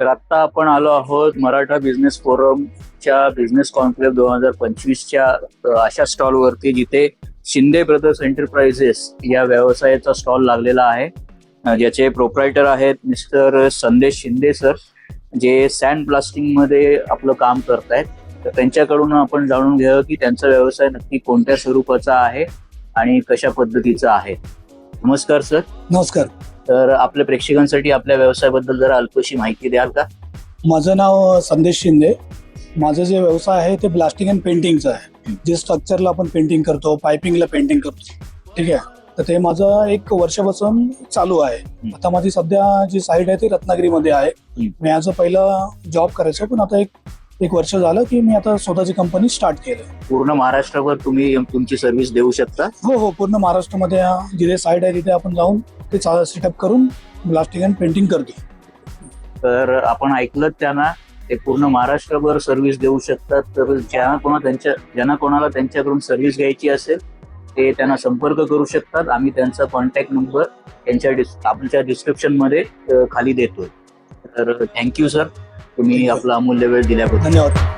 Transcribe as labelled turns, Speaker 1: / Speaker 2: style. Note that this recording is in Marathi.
Speaker 1: तर आता आपण आलो आहोत मराठा बिझनेस फोरमच्या बिझनेस कॉन्क्लेव्ह दोन हजार पंचवीसच्या अशा स्टॉलवरती जिथे शिंदे ब्रदर्स एंटरप्राइजेस या व्यवसायाचा स्टॉल लागलेला आहे. ज्याचे प्रोप्रायटर आहेत मिस्टर संदेश शिंदे सर जे सँड ब्लास्टिंगमध्ये आपलं काम करतायत. तर त्यांच्याकडून आपण जाणून घ्यावं की त्यांचा व्यवसाय नक्की कोणत्या स्वरूपाचा आहे आणि कशा पद्धतीचा आहे. नमस्कार सर
Speaker 2: नमस्कार.
Speaker 1: तर आपल्या प्रेक्षकांसाठी आपल्या व्यवसायाबद्दल जरा अल्पशी माहिती द्याल का?
Speaker 2: माझं नाव संदेश शिंदे. माझं जे व्यवसाय आहे ते ब्लास्टिंग अँड पेंटिंगचं आहे. जे स्ट्रक्चरला आपण पेंटिंग करतो पायपिंगला पेंटिंग करतो. ठीक आहे? तर ते माझं एक वर्षापासून चालू आहे. आता माझी सध्या जी साईट आहे ती रत्नागिरीमध्ये आहे. मी अ पहिला जॉब करायचो पण आता एक एक वर्ष झालं की मी आता स्वतःची कंपनी स्टार्ट केलं.
Speaker 1: पूर्ण महाराष्ट्रभर तुम्ही तुमची सर्व्हिस देऊ शकता?
Speaker 2: हो हो. पूर्ण महाराष्ट्रामध्ये जिथे साईट आहे तिथे आपण जाऊन ते सेटअप करून ब्लास्टिंग अँड पेंटिंग करतो.
Speaker 1: तर आपण ऐकलं त्यांना ते पूर्ण महाराष्ट्रभर सर्व्हिस देऊ शकतात. तर ज्यांना कोणा त्यांच्या ज्यांना कोणाला त्यांच्याकडून सर्व्हिस घ्यायची असेल ते त्यांना संपर्क करू शकतात. आम्ही त्यांचा कॉन्टॅक्ट नंबर त्यांच्या डिस आमच्या डिस्क्रिप्शनमध्ये अ, खाली देतोय. तर थँक्यू सर तुम्ही आपला अमूल्य वेळ दिल्याबद्दल.
Speaker 2: धन्यवाद.